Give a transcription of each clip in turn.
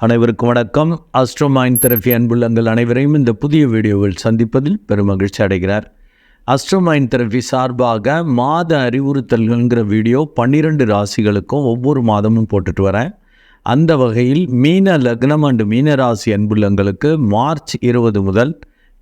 அனைவருக்கும் வணக்கம். அஸ்ட்ரோமைன் தெரபி அன்புள்ளங்கள் அனைவரையும் இந்த புதிய வீடியோவில் சந்திப்பதில் பெருமகிழ்ச்சி அடைகிறார். அஸ்ட்ரோமைன் தெரபி சார்பாக மாத அறிவுறுத்தல்கள்ங்கிற வீடியோ பன்னிரெண்டு ராசிகளுக்கும் ஒவ்வொரு மாதமும் போட்டுட்டு வரேன். அந்த வகையில் மீன லக்னம் அண்டு மீன ராசி அன்புள்ளங்களுக்கு மார்ச் இருபது முதல்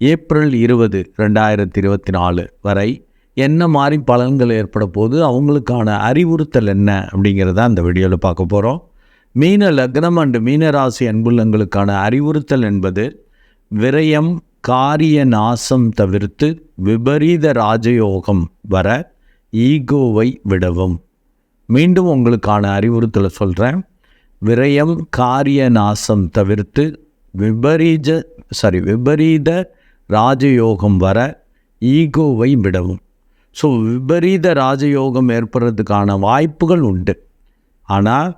ஏப்ரல் இருபது ரெண்டாயிரத்தி இருபத்தி நாலு வரை என்ன மாதிரி பலன்கள் ஏற்பட போது அவங்களுக்கான அறிவுறுத்தல் என்ன அப்படிங்கிறத அந்த வீடியோவில் பார்க்க போகிறோம் மீன லக்னம் அண்டு மீனராசி அன்புள்ளங்களுக்கான அறிவுறுத்தல் என்பது விரயம் காரிய நாசம் தவிர்த்து விபரீத ராஜயோகம் வர ஈகோவை விடவும். மீண்டும் உங்களுக்கான அறிவுறுத்தலை சொல்கிறேன் விரயம் காரிய நாசம் தவிர்த்து விபரீத சாரி விபரீத ராஜயோகம் வர ஈகோவை விடவும். ஸோ விபரீத ராஜயோகம் ஏற்படுறதுக்கான வாய்ப்புகள் உண்டு. ஆனால்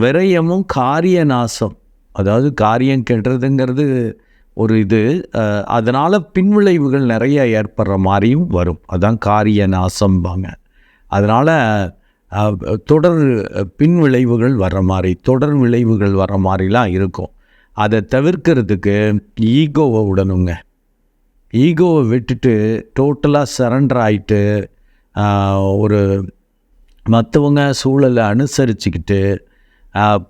விரயமும் காரிய நாசம் அதாவது காரியம் கெடுறதுங்கிறது ஒரு இது அதனால் பின்விளைவுகள் நிறைய ஏற்படுற மாதிரியும் வரும். அதான் காரிய நாசம்பாங்க அதனால் தொடர் பின்விளைவுகள் வர மாதிரி தொடர் விளைவுகள் வர மாதிரிலாம் இருக்கும். அதை தவிர்க்கிறதுக்கு ஈகோவை விடணுங்க ஈகோவை விட்டுட்டு டோட்டலாக சரண்டர் ஆகிட்டு ஒரு மற்றவங்க சூழலை அனுசரிச்சுக்கிட்டு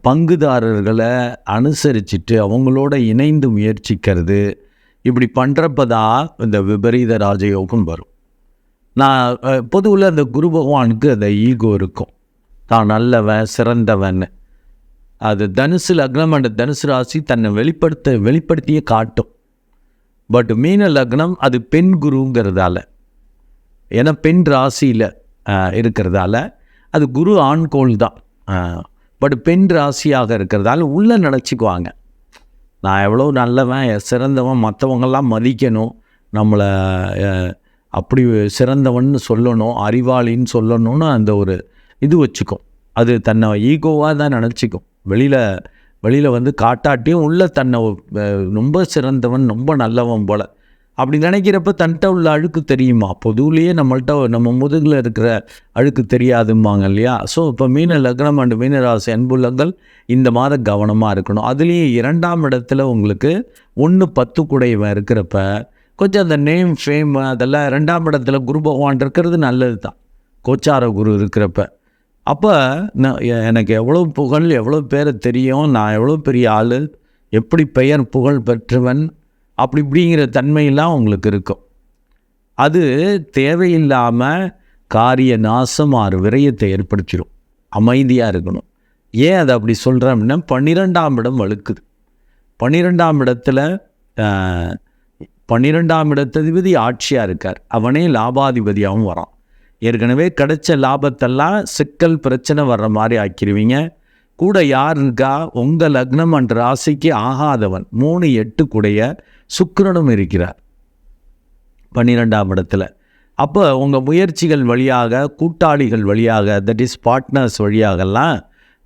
பங்குதாரர்களை அனுசரிச்சுட்டு அவங்களோட இணைந்து முயற்சிக்கிறது. இப்படி பண்ணுறப்ப தான் இந்த விபரீத ராஜயோகம் வரும். நான் பொதுவில் அந்த குரு பகவானுக்கு அந்த ஈகோ இருக்கும். தான் நல்லவன் சிறந்தவன். அது தனுசு லக்னம் அண்ட் தனுசு ராசி தன்னை வெளிப்படுத்த வெளிப்படுத்தியே காட்டும். பட் மீன லக்னம் அது பெண் குருங்கிறதால. ஏன்னா பெண் ராசியில் இருக்கிறதால அது குரு ஆண்கோள் தான். பட் பெண் ராசியாக இருக்கிறதால உள்ளே நினச்சிக்குவாங்க. நான் எவ்வளோ நல்லவன் சிறந்தவன் மற்றவங்கெல்லாம் மதிக்கணும் நம்மளை அப்படி சிறந்தவன் சொல்லணும் அறிவாளின்னு சொல்லணும்னு அந்த ஒரு இது வச்சுக்கும். அது தன்னை ஈகோவாக தான் நினச்சிக்கும். வெளியில் வெளியில் வந்து காட்டாட்டியும் உள்ள தன்னை ரொம்ப சிறந்தவன் ரொம்ப நல்லவன் போல். அப்படி நினைக்கிறப்ப தன்கிட்ட உள்ள அழுக்கு தெரியுமா? பொதுவிலேயே நம்மள்கிட்ட நம்ம முதுகில் இருக்கிற அழுக்கு தெரியாதும்பாங்க இல்லையா? ஸோ இப்போ மீன லக்னம் அண்டு மீனராசி அன்புள்ளங்கள் இந்த மாதம் கவனமாக இருக்கணும். அதுலேயும் இரண்டாம் இடத்துல உங்களுக்கு ஒன்று பத்து குடையவன் இருக்கிறப்ப கொஞ்சம் அந்த நேம் ஃபேம் அதெல்லாம் ரெண்டாம் இடத்துல குரு பகவான் இருக்கிறது நல்லது தான் கோச்சார குரு இருக்கிறப்ப. அப்போ நான் எனக்கு எவ்வளோ புகழ் எவ்வளோ பேரை தெரியும் நான் எவ்வளோ பெரிய ஆள் எப்படி பெயர் புகழ் பெற்றவன் அப்படி இப்படிங்கிற தன்மையெல்லாம் உங்களுக்கு இருக்கும். அது தேவையில்லாமல் காரிய நாசம் ஆறு விரயத்தை ஏற்படுத்திடும் அமைதியாக இருக்கணும். ஏன் அதை அப்படி சொல்கிறேன் அப்படின்னா பன்னிரெண்டாம் இடம் வழுக்குது. பன்னிரெண்டாம் இடத்துல பன்னிரெண்டாம் இடத்ததிபதி ஆட்சியாக இருக்கார். அவனே லாபாதிபதியாகவும் வரான். ஏற்கனவே கிடைச்ச லாபத்தெல்லாம் சிக்கல் பிரச்சனை வர்ற மாதிரி ஆக்கிடுவீங்க கூட யார் இருக்கா? உங்கள் லக்னம் அன்ற ராசிக்கு ஆகாதவன். மூணு எட்டு கூடைய சுக்கிரனும் இருக்கிறார். பன்னிரெண்டாம் இடத்துல. அப்போ உங்கள் முயற்சிகள் வழியாக கூட்டாளிகள் வழியாக தட் இஸ் பார்ட்னர்ஸ் வழியாகலாம்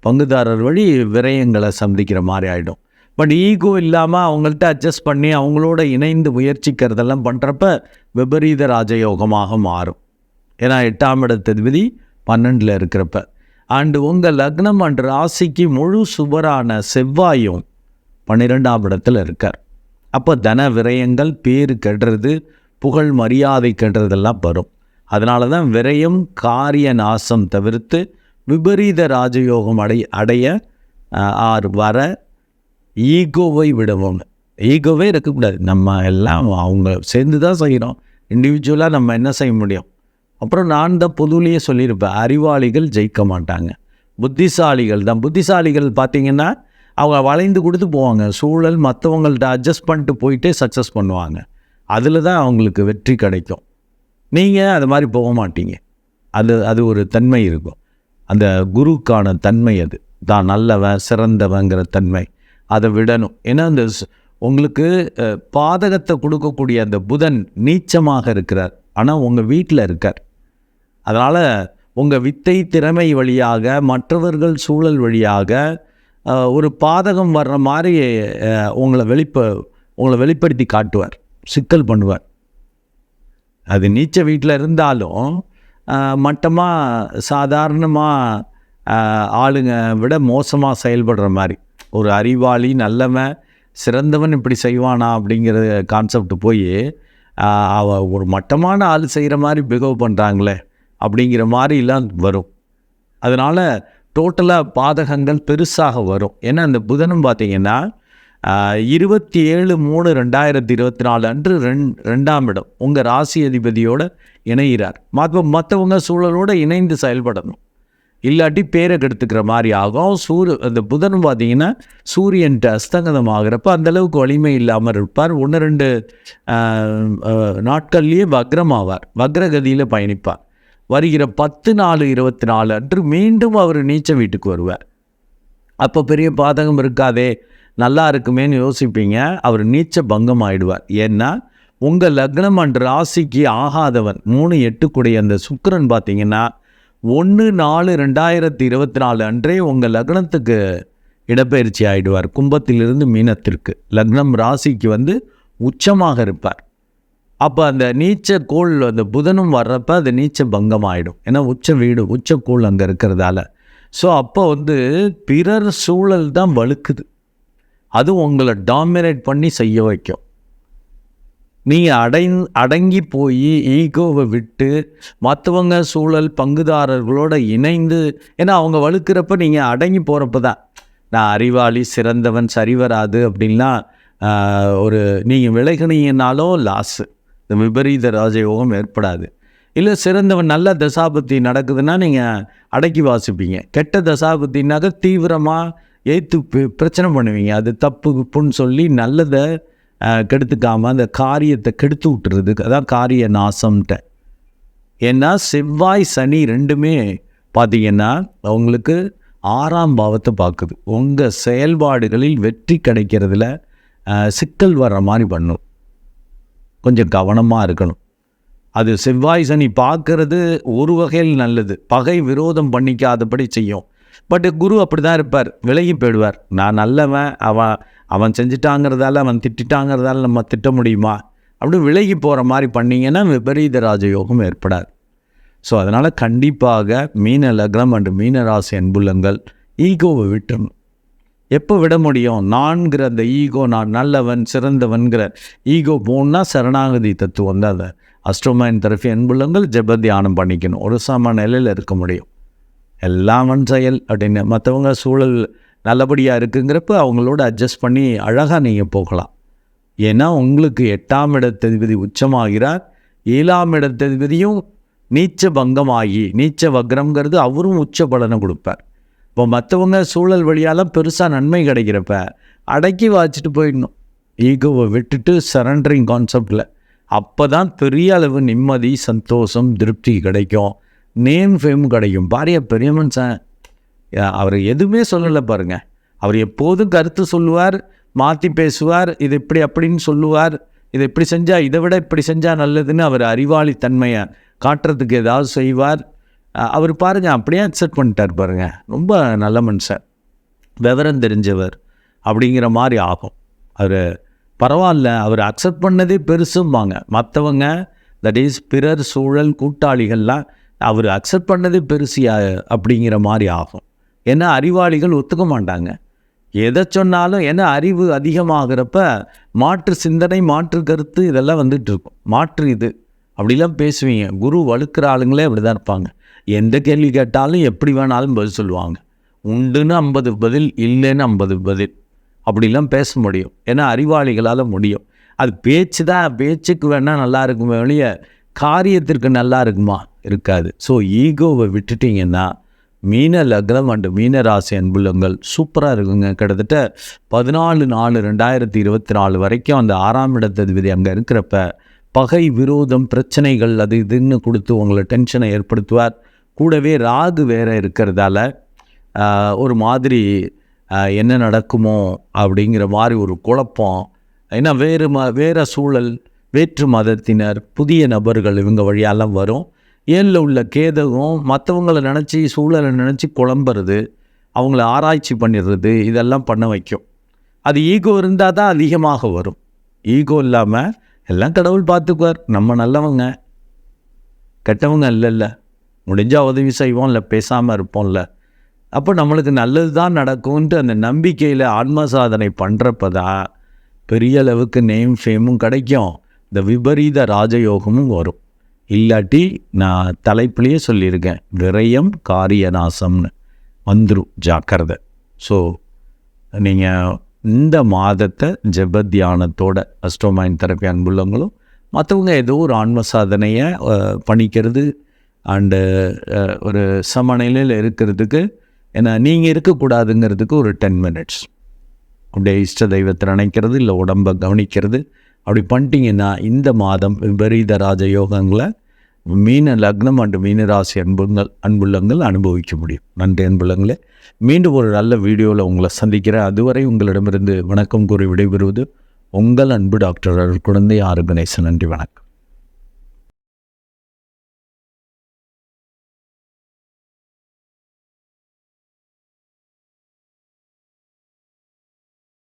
பங்குதாரர் வழி விரயங்களை சந்திக்கிற மாதிரி ஆகிடும் பட் ஈகோ இல்லாமல் அவங்கள்ட்ட அட்ஜஸ்ட் பண்ணி அவங்களோட இணைந்து முயற்சிக்கிறதெல்லாம் பண்ணுறப்ப விபரீத ராஜயோகமாக மாறும். ஏன்னா எட்டாம் இடத்ததிபதி பன்னெண்டில் இருக்கிறப்ப. அண்டு உங்கள் லக்னம் அண்ட் ராசிக்கு முழு சுபரான செவ்வாயும் பன்னிரெண்டாம் இடத்தில் இருக்கார். அப்போ தன விரயங்கள் பேர் கெடுறது புகழ் மரியாதை கெடுறதெல்லாம் வரும். அதனால தான் விரயம் காரிய நாசம் தவிர்த்து விபரீத ராஜயோகம் அடை அடைய ஆர் வர ஈகோவை விடவும். ஈகோவே இருக்கக்கூடாது. நம்ம எல்லாம் அவங்க சேர்ந்து தான் செய்கிறோம் இண்டிவிஜுவலாக நம்ம என்ன செய்ய முடியும்? அப்புறம் நான் தான் பொதுவிலேயே சொல்லியிருப்பேன். அறிவாளிகள் ஜெயிக்க மாட்டாங்க. புத்திசாலிகள் தான். புத்திசாலிகள் பார்த்திங்கன்னா அவங்க வளைந்து கொடுத்து போவாங்க. சூழல் மற்றவங்கள்ட்ட அட்ஜஸ்ட் பண்ணிட்டு போயிட்டே சக்ஸஸ் பண்ணுவாங்க. அதில் தான் அவங்களுக்கு வெற்றி கிடைக்கும். நீங்கள் அது மாதிரி போக மாட்டீங்க. அது அது ஒரு தன்மை இருக்கும். அந்த குருக்கான தன்மை அது. தான் நல்லவன் சிறந்தவங்கிற தன்மை. அதை விடணும். ஏன்னா அந்த உங்களுக்கு பாதகத்தை கொடுக்கக்கூடிய அந்த புதன் நீச்சமாக இருக்கிறார். ஆனால் உங்கள் வீட்டில் இருக்கார். அதனால் உங்கள் வித்தை திறமை வழியாக மற்றவர்கள் சூழல் வழியாக ஒரு பாதகம் வர்ற மாதிரி உங்களை வெளிப்ப உங்களை வெளிப்படுத்தி காட்டுவார் சிக்கல் பண்ணுவார். அது நீச்ச வீட்டில் இருந்தாலும் மட்டமாக சாதாரணமாக ஆளுங்க விட மோசமாக செயல்படுற மாதிரி. ஒரு அறிவாளி நல்லவன் சிறந்தவன் இப்படி செய்வானா அப்படிங்கிற கான்செப்ட் போய் அவ ஒரு மட்டமான ஆள் செய்கிற மாதிரி பிஹேவ் பண்ணுறாங்களே அப்படிங்கிற மாதிரிலாம் வரும். அதனால் டோட்டலாக பாதகங்கள் பெருசாக வரும். ஏன்னா அந்த புதனும் பார்த்தீங்கன்னா இருபத்தி ஏழு மூணு ரெண்டாயிரத்தி இருபத்தி நாலு அன்று ரெண் ரெண்டாம் இடம் உங்கள் ராசி அதிபதியோடு இணைகிறார் மற்ற மற்றவங்க சூழலோடு இணைந்து செயல்படணும். இல்லாட்டி பேரை கெடுத்துக்கிற மாதிரி ஆகும். சூரிய அந்த புதன் பார்த்தீங்கன்னா சூரியன்ட்டு அஸ்தங்கதம் ஆகிறப்ப அந்தளவுக்கு வலிமை இல்லாமல் இருப்பார். ஒன்று ரெண்டு நாட்கள்லேயே வக்ரமாவார். வக்ரகதியில் பயணிப்பார். வருகிற பத்து நாலு இருபத்தி நாலு அன்று மீண்டும் அவர் நீச்ச வீட்டுக்கு வருவார். அப்போ பெரிய பாதகம் இருக்காதே நல்லா இருக்குமேன்னு யோசிப்பீங்க அவர் நீச்ச பங்கம் ஆயிடுவார் ஏன்னா உங்கள் லக்னம் அன்று ராசிக்கு ஆகாதவன் மூணு எட்டுக்குடைய அந்த சுக்கரன் பார்த்தீங்கன்னா ஒன்று நாலு ரெண்டாயிரத்தி இருபத்தி நாலு அன்றே உங்கள் லக்னத்துக்கு இடப்பெயர்ச்சி ஆயிடுவார் கும்பத்திலிருந்து மீனத்திற்கு. லக்னம் ராசிக்கு வந்து உச்சமாக இருப்பார். அப்போ அந்த நீச்ச கோள் அந்த புதனும் வர்றப்ப அது நீச்ச பங்கம் ஆகிடும் ஏன்னா உச்ச வீடு உச்ச கோள் அங்கே இருக்கிறதால. ஸோ அப்போ வந்து பிறர் சூழல் தான் வழுக்குது. அது உங்களை டாமினேட் பண்ணி செய்ய வைக்கும். நீங்கள் அடை அடங்கி போய் ஈகோவை விட்டு மற்றவங்க சூழல் பங்குதாரர்களோடு இணைந்து ஏன்னா அவங்க வலுக்கிறப்ப நீங்கள் அடங்கி போகிறப்ப தான். நான் அறிவாளி சிறந்தவன் சரிவராது அப்படின்லாம் ஒரு நீங்கள் விலகினீங்கனாலும் லாஸு இந்த விபரீத ராஜயோகம் ஏற்படாது. இல்லை சிறந்தவன் நல்ல தசாபத்தி நடக்குதுன்னா நீங்கள் அடக்கி வாசிப்பீங்க. கெட்ட தசாபத்தின்னாக்க தீவிரமாக ஏற்று பிரச்சனை பண்ணுவீங்க. அது தப்பு புன்னு சொல்லி நல்லதை கெடுத்துக்காமல் அந்த காரியத்தை கெடுத்து விட்டுறது அதான் காரிய நாசம்ட்ட ஏன்னா செவ்வாய் சனி ரெண்டுமே பார்த்தீங்கன்னா அவங்களுக்கு ஆறாம் பாவத்தை பார்க்குது உங்கள் செயல்பாடுகளில் வெற்றி கிடைக்கிறதுல சிக்கல் வர்ற மாதிரி பண்ணும். கொஞ்சம் கவனமாக இருக்கணும். அது செவ்வாய் சனி பார்க்கறது ஒரு வகையில் நல்லது. பகை விரோதம் பண்ணிக்காதபடி செய்யும். பட் குரு அப்படி தான் இருப்பார். விலகி போயிடுவார். நான் நல்லவன் அவன் அவன் செஞ்சிட்டாங்கிறதால அவன் திட்டிட்டாங்கிறதால நம்ம திட்ட முடியுமா? அப்படி விலகி போகிற மாதிரி பண்ணீங்கன்னா விபரீத ராஜயோகம் ஏற்படாது. ஸோ அதனால் கண்டிப்பாக மீன லக்னம் அண்டு மீன ராசி அன்புள்ளங்கள் ஈகோவை விட்டணும். எப்போ விட முடியும்? நான்கிற அந்த ஈகோ நான் நல்லவன் சிறந்தவன்கிற ஈகோ போனால் சரணாகதி தத்துவம் தான் அதை. அஸ்ட்ரோமைன் தரப்பி அன்புள்ளங்கள் ஜெப தியானம் பண்ணிக்கணும். ஒரு சம நிலையில் இருக்க முடியும். எல்லாம் அவன் செயல் அப்படின்னு. மற்றவங்க சூழல் நல்லபடியாக இருக்குங்கிறப்ப அவங்களோட அட்ஜஸ்ட் பண்ணி அழகாக நீங்கள் போகலாம். ஏன்னா உங்களுக்கு எட்டாம் இடத்ததிபதி உச்சமாகிறார். ஏழாம் இடத்ததிபதியும் நீச்ச பங்கமாகி நீச்ச வக்ரம்ங்கிறது அவரும் உச்ச பலனை கொடுப்பார். இப்போ மற்றவங்க சூழல் வழியால் பெருசாக நன்மை கிடைக்கிறப்ப அடக்கி வாச்சிட்டு போயிடணும். ஈகோவை விட்டுட்டு சரண்டரிங் கான்செப்டில் அப்போ தான் பெரிய அளவு நிம்மதி சந்தோஷம் திருப்தி கிடைக்கும். நேம் ஃபேம் கிடைக்கும். பாரிய பெரியமன் சார் அவர் எதுவுமே சொல்லலை பாருங்க. அவர் எப்போதும் கருத்து சொல்லுவார் மாற்றி பேசுவார் இது இப்படி அப்படின்னு சொல்லுவார் இதை இப்படி செஞ்சால் இதை விட இப்படி செஞ்சால் நல்லதுன்னு அவர் அறிவாளித்தன்மையை காட்டுறதுக்கு ஏதாவது செய்வார். அவர் பாருங்க அப்படியே அக்செப்ட் பண்ணிட்டார் பாருங்க. ரொம்ப நல்ல மனுஷன். விவரம் தெரிஞ்சவர் அப்படிங்கிற மாதிரி ஆகும். அவர் பரவாயில்ல அவர் அக்செப்ட் பண்ணதே பெருசும்பாங்க. மற்றவங்க தட் இஸ் பிறர் சூழல் கூட்டாளிகள்லாம் அவர் அக்செப்ட் பண்ணதே பெருசு அப்படிங்கிற மாதிரி ஆகும். ஏன்னா அறிவாளிகள் ஒத்துக்க மாட்டாங்க. எதை சொன்னாலும் ஏன்னா அறிவு அதிகமாகிறப்ப மாற்று சிந்தனை மாற்று கருத்து இதெல்லாம் வந்துட்டு இருக்கும். மாற்று இது. அப்படிலாம் பேசுவீங்க. குரு வழுக்கிற ஆளுங்களே அப்படி தான் இருப்பாங்க. எந்த கேள்வி கேட்டாலும் எப்படி வேணாலும் பதில் சொல்லுவாங்க. உண்டுன்னு ஐம்பது பதில் இல்லைன்னு ஐம்பது பதில். அப்படிலாம் பேச முடியும். ஏன்னா அறிவாளிகளால் முடியும். அது பேச்சு தான் பேச்சுக்கு வேணால் நல்லா இருக்குமே வெளிய காரியத்திற்கு நல்லா இருக்குமா? இருக்காது. ஸோ ஈகோவை விட்டுட்டிங்கன்னா மீன லக்னம் அண்டு மீன ராசி சூப்பராக இருக்குங்க. கிட்டத்தட்ட பதினாலு நாலு ரெண்டாயிரத்தி இருபத்தி நாலு வரைக்கும் அந்த ஆறாம் இடத்ததிபதி அங்கே இருக்கிறப்ப பகை விரோதம் பிரச்சனைகள் அது இதுன்னு கொடுத்து உங்களை டென்ஷனை ஏற்படுத்துவார். கூடவே ராகு வேற இருக்கிறதால ஒரு மாதிரி என்ன நடக்குமோ அப்படிங்கிற மாதிரி ஒரு குழப்பம். ஏன்னா வேறு ம வேறு சூழல் வேற்று மதத்தினர் புதிய நபர்கள் இவங்க வழியாலாம் வரும். ஏழில் உள்ள கேதகம் மற்றவங்கள நினச்சி சூழலை நினச்சி குழம்புறது அவங்கள ஆராய்ச்சி பண்ணிடுறது இதெல்லாம் பண்ண வைக்கும். அது ஈகோ இருந்தால் தான் அதிகமாக வரும். ஈகோ இல்லாமல் எல்லாம் கடவுள் பார்த்துக்குவார். நம்ம நல்லவங்க. கெட்டவங்க இல்லைல்ல. முடிஞ்சால் உதவி செய்வோம் இல்லை பேசாமல் இருப்போம்ல. அப்போ நம்மளுக்கு நல்லது தான் நடக்கும்ன்ட்டு அந்த நம்பிக்கையில் ஆன்ம சாதனை பண்ணுறப்ப தான் பெரிய அளவுக்கு நேம் ஃபேமும் கிடைக்கும். இந்த விபரீத ராஜயோகமும் வரும். இல்லாட்டி நான் தலைப்புலேயே சொல்லியிருக்கேன் விரயம் காரியநாசம்னு. வந்துடும் ஜாக்கிரதை. ஸோ நீங்கள் இந்த மாதத்தை ஜெப தியானத்தோட அஸ்ட்ரோமைன் தெரப்பி அன்புள்ளவங்களும் மற்றவங்க ஏதோ ஒரு ஆன்ம சாதனையை பணிக்கிறது பண்ணிக்கிறது அண்டு uh, ஒரு சமநிலையில் இருக்கிறதுக்கு ஏன்னா நீங்கள் இருக்கக்கூடாதுங்கிறதுக்கு ஒரு டென் மினிட்ஸ் அப்படியே இஷ்ட தெய்வத்தை நினைக்கிறது இல்லை உடம்பை கவனிக்கிறது. அப்படி பண்ணிட்டீங்கன்னா இந்த மாதம் விபரீத ராஜ யோகங்களை மீன லக்னம் அண்டு மீனராசி அன்புங்கள் அன்புள்ளங்கள் அனுபவிக்க முடியும். நன்றி அன்புள்ளங்களே. மீண்டும் ஒரு நல்ல வீடியோவில் உங்களை சந்திக்கிறேன். அதுவரை உங்களிடமிருந்து வணக்கம் கூறி விடைபெறுவது உங்கள் அன்பு டாக்டர் குழந்தை ஆறு கணேசன் நன்றி வணக்கம்.